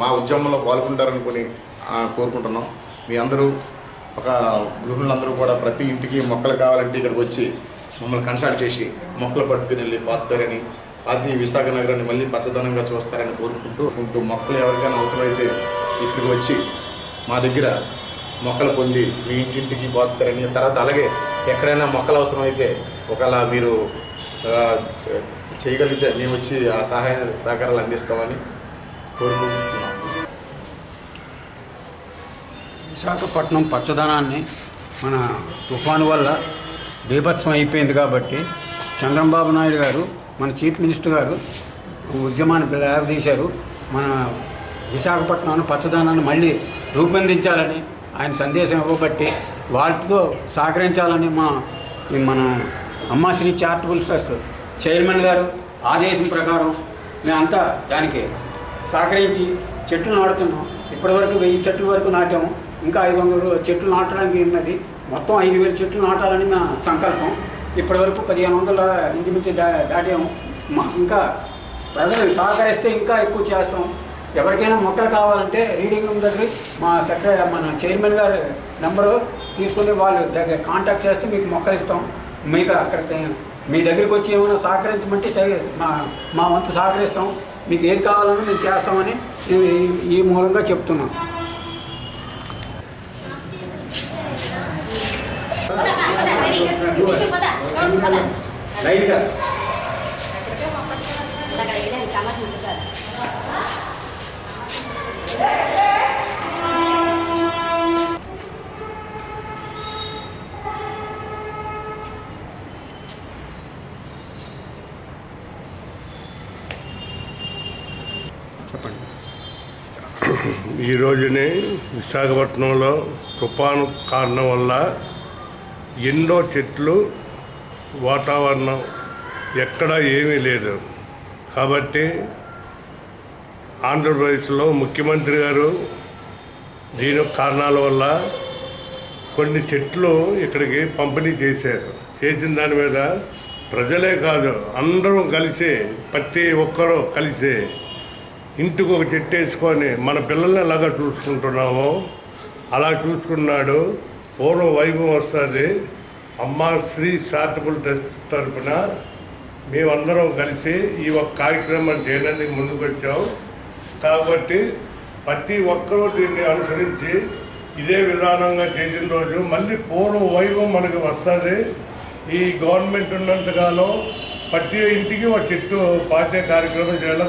మా ఉద్యమంలో పాల్గొంటారనుకొని కోరుకుంటున్నాం. మీ అందరూ ఒక గృహిణులందరూ కూడా ప్రతి ఇంటికి మొక్కలు కావాలంటే ఇక్కడికి వచ్చి మమ్మల్ని కన్సల్ట్ చేసి మొక్కలు పట్టుకుని వెళ్ళి పాతారని పాతి విశాఖ నగరాన్ని మళ్ళీ పచ్చదనంగా చూస్తారని కోరుకుంటూ ఉంటూ మొక్కలు ఎవరికైనా అవసరమైతే ఇక్కడికి వచ్చి మా దగ్గర మొక్కలు పొంది మీ ఇంటింటికి పోతారని తర్వాత అలాగే ఎక్కడైనా మొక్కలు అవసరమైతే ఒకవేళ మీరు చేయగలిగితే మేము వచ్చి ఆ సహాయ సహకారాలు అందిస్తామని కోరుకుంటున్నాం. విశాఖపట్నం పచ్చదనాన్ని మన తుఫాను వల్ల బీభత్సం అయిపోయింది కాబట్టి చంద్రబాబు నాయుడు గారు మన చీఫ్ మినిస్టర్ గారు ఉద్యమాన్ని లేవదీశారు. మన విశాఖపట్నం పచ్చదనాన్ని మళ్ళీ రూపొందించాలని ఆయన సందేశం ఇవ్వబట్టి వాటితో సహకరించాలని మా మన అమ్మాశ్రీ చారిటబుల్ ట్రస్ట్ చైర్మన్ గారు ఆదేశం ప్రకారం మేమంతా దానికి సహకరించి చెట్లు నాటుతున్నాం. ఇప్పటివరకు వెయ్యి చెట్ల వరకు నాటాము ఇంకా ఐదు వందల చెట్లు నాటడానికి ఉన్నది. మొత్తం ఐదు వేల చెట్లు నాటాలని మా సంకల్పం. ఇప్పటివరకు పదిహేను వందల ఇంచుమించి దా దాటాము మాకు ఇంకా ప్రజలు సహకరిస్తే ఇంకా ఎక్కువ చేస్తాం. ఎవరికైనా మొక్కలు కావాలంటే రీడింగ్ రూమ్ దగ్గర మా సెక్రటరీ మన చైర్మన్ గారి నెంబరు తీసుకుని వాళ్ళు దగ్గర కాంటాక్ట్ చేస్తే మీకు మొక్కలు ఇస్తాం. మీకు అక్కడికి మీ దగ్గరికి వచ్చి ఏమైనా సహకరించమంటే మా మా వంతు సహకరిస్తాం. మీకు ఏది కావాలన్నా మేము చేస్తామని ఈ- ఈ మూలంగా చెప్తున్నాం. లైట్గా ఈ రోజునే విశాఖపట్నంలో తుఫాను కారణం వల్ల ఎన్నో చెట్లు వాతావరణం ఎక్కడా ఏమీ లేదు. కాబట్టి ఆంధ్రప్రదేశ్లో ముఖ్యమంత్రి గారు దీని కారణాల వల్ల కొన్ని చెట్లు ఇక్కడికి పంపిణీ చేశారు. చేసిన దాని మీద ప్రజలే కాదు అందరం కలిసి ప్రతి ఒక్కరూ కలిసి ఇంటికి ఒక చెట్టు వేసుకొని మన పిల్లల్ని ఎలాగ చూసుకుంటున్నామో అలా చూసుకున్నాడు. పూర్వ వైభవం వస్తుంది. అమ్మ శ్రీ చారిటబుల్ ట్రస్ట్ తరపున మేమందరం కలిసి ఈ ఒక కార్యక్రమం చేయడానికి ముందుకు వచ్చాం కాబట్టి ప్రతి ఒక్కరూ దీన్ని అనుసరించి ఇదే విధానంగా చేసిన రోజు మళ్ళీ పూర్వ వైభవం మనకి వస్తుంది. ఈ గవర్నమెంట్ ఉన్నంతకాలం ప్రతి ఇంటికి ఒక చెట్టు పాచే కార్యక్రమం చేయాలి.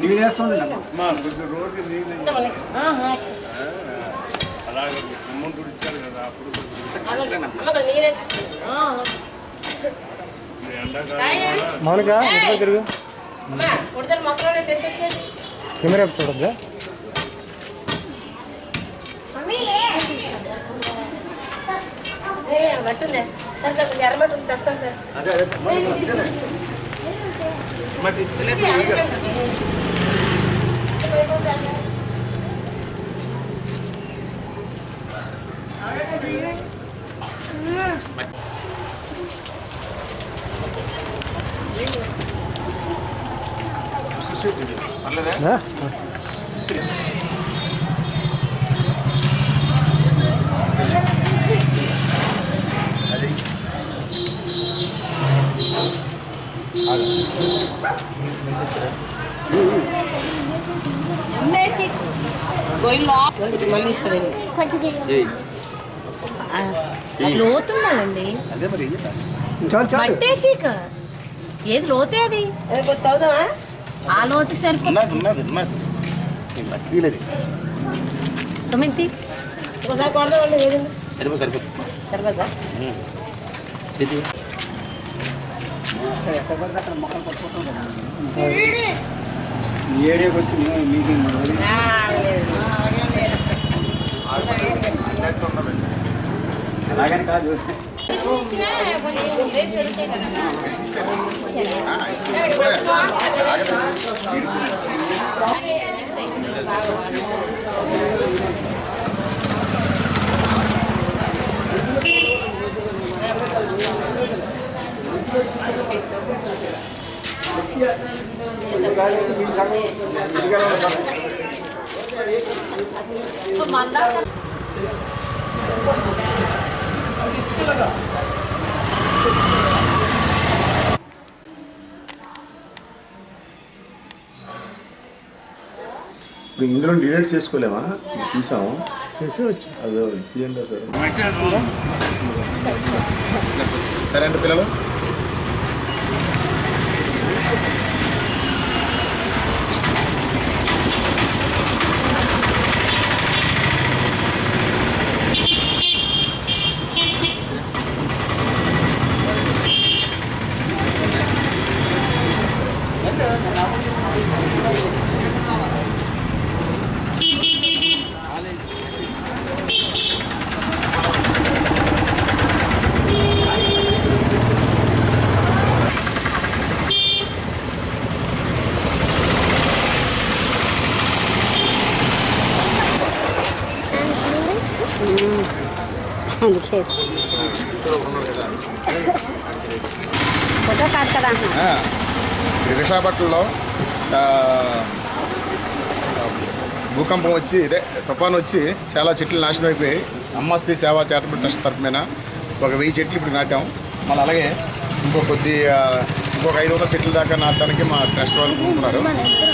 నీళ్ళు వేస్తుంది నీళ్ళు అలాగే ఇచ్చారు కదా అప్పుడు మామూలుగా తెచ్చేది కెమెరా చూడద్దా? సార్ సార్ కొంచెం ఎర్రమట్టి ఉంది తెస్తాను సార్. ఉందేసి గోయింగ్ ఆఫ్ మళ్ళీ ఇస్తారండి లోతుండాలండి. ఇక. ఏది లోతే అది? ఆ లోతుకి సరిపో ఉన్నది ఉన్నది ఉన్నది. ఈ మట్టి లేదు సుమింతి సరిపో సరిపో. సరిపోతా ఇది. ఎక్కడ పడితే అక్కడ మొక్కలు పట్టుకుంటాం కదా ఈ ఏరియాకి వచ్చి మీ- మీటింగ్. అన్నట్టు ఉన్నదండి అలాగని కాదు ఆ, ఇప్పుడే ఇందులో డిలీట్ చేసుకోలేమా? తీసాము చేసి వచ్చి అదే తీయండి సార్. సరే అండి పిల్లలు. ఫోటో కాదు కదా అంటున్నా. ఆ, ఈ విశాఖపట్నంలో భూకంపం వచ్చి ఇదే తుఫాన్ వచ్చి చాలా చెట్లు నాశనం అయిపోయి అమ్మాశ్రీ సేవా చారిటబుల్ ట్రస్ట్ తరఫున ఒక వెయ్యి చెట్లు ఇప్పుడు నాటాం. మళ్ళీ అలాగే ఇంకో కొద్ది ఇంకొక ఐదు వందల చెట్ల దాకా నాటడానికి మా ట్రస్ట్ వాళ్ళు అనుకుంటున్నారు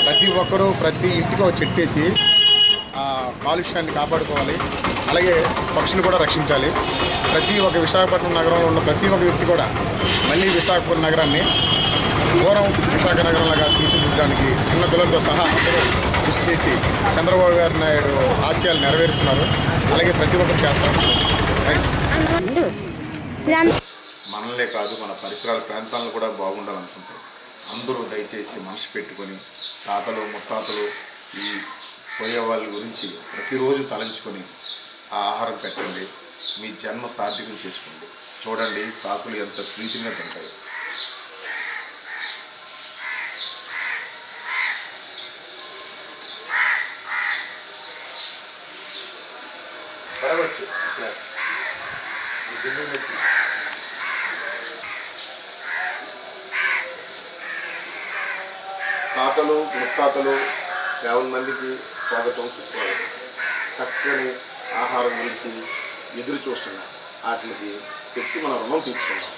ప్రతి ఒక్కరూ ప్రతి ఇంటికి ఒక చెట్టేసి వేసి కాలుష్యాన్ని కాపాడుకోవాలి. అలాగే పక్షులు కూడా రక్షించాలి. ప్రతి ఒక్క విశాఖపట్నం నగరంలో ఉన్న ప్రతి ఒక్క వ్యక్తి కూడా మళ్ళీ విశాఖపట్నం నగరాన్ని పూర్వం విశాఖ నగరంలాగా తీర్చిదిద్దడానికి చిన్న పిల్లలతో సహా అందరూ కృషి చేసి చంద్రబాబు గారి నాయుడు ఆశయాలు నెరవేరుస్తున్నారు. అలాగే ప్రతి ఒక్కరు చేస్తారు. రైట్ మనల్నే కాదు మన పరిసరాల ప్రాంతాలను కూడా బాగుండాలనుకుంటే అందరూ దయచేసి మనసు పెట్టుకొని తాతలు ముత్తాతలు ఈ పోయే వాళ్ళ గురించి ప్రతిరోజు తలంచుకొని ఆ ఆహారం పెట్టండి. మీ జన్మ సార్థకం చేసుకోండి. చూడండి కాకులు ఎంత ప్రీతిగా తింటాయి పడవచ్చు ఇట్లా. ఈ బిల్డింగ్ ఎక్కి. తాతలు ముత్తాతలు యాభై మందికి స్వాగతం సుస్వాగతం. చక్కని ఆహారం గురించి ఎదురు చూస్తున్నాం వాటికి పెట్టి మన రుణం తీసుకున్నాం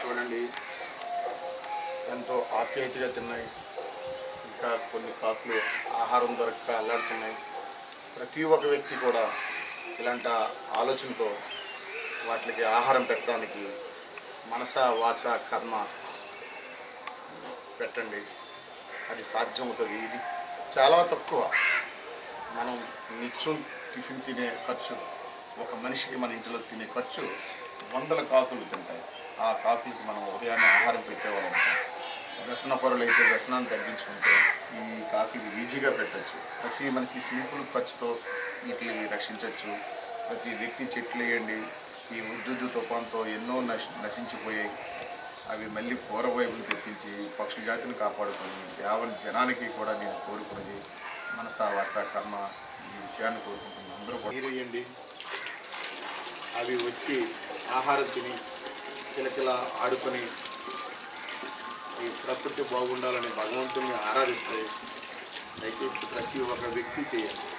చూడండి ఎంతో ఆప్యాయతగా తిన్నాయి. ఇంకా కొన్ని కాకులు ఆహారం దొరక్క అల్లాడుతున్నాయి. ప్రతి ఒక్క వ్యక్తి కూడా ఇలాంటి ఆలోచనతో వాటికి ఆహారం పెట్టడానికి మనస వాచ కర్మ పెట్టండి. అది సాధ్యమవుతుంది. ఇది చాలా తక్కువ. మనం నిత్యం టిఫిన్ తినే ఖర్చు ఒక మనిషికి మన ఇంటిలో తినే ఖర్చు వందల కాకులు తింటాయి. ఆ కాకులకి మనం ఉదయాన్నే ఆహారం పెట్టేవాళ్ళం. వ్యసన పరులు అయితే వ్యసనాన్ని తగ్గించుకుంటే ఈ కాఫీని ఈజీగా పెట్టచ్చు. ప్రతి మనిషి సింపుల్ ఖర్చుతో వీటిని రక్షించవచ్చు ప్రతి వ్యక్తి చెట్లు వేయండి ఈ ఉద్దుద్దు తుఫాన్తో ఎన్నో నశ నశించిపోయాయి. అవి మళ్ళీ పూర్వవైపును తెప్పించి పక్షుల జాతిని కాపాడుకొని యావన్ జనానికి కూడా నేను కోరుకున్నది మనసా వాచ కర్మ ఈ విషయాన్ని కోరుకుంటున్నాను. అందరూ కూడా నీరేయండి అవి వచ్చి ఆహారం తిని కిలకిల ఆడుకొని ఈ ప్రకృతి బాగుండాలని భగవంతుని ఆరాధిస్తాయి దయచేసి ప్రతి ఒక్క వ్యక్తి చేయాలి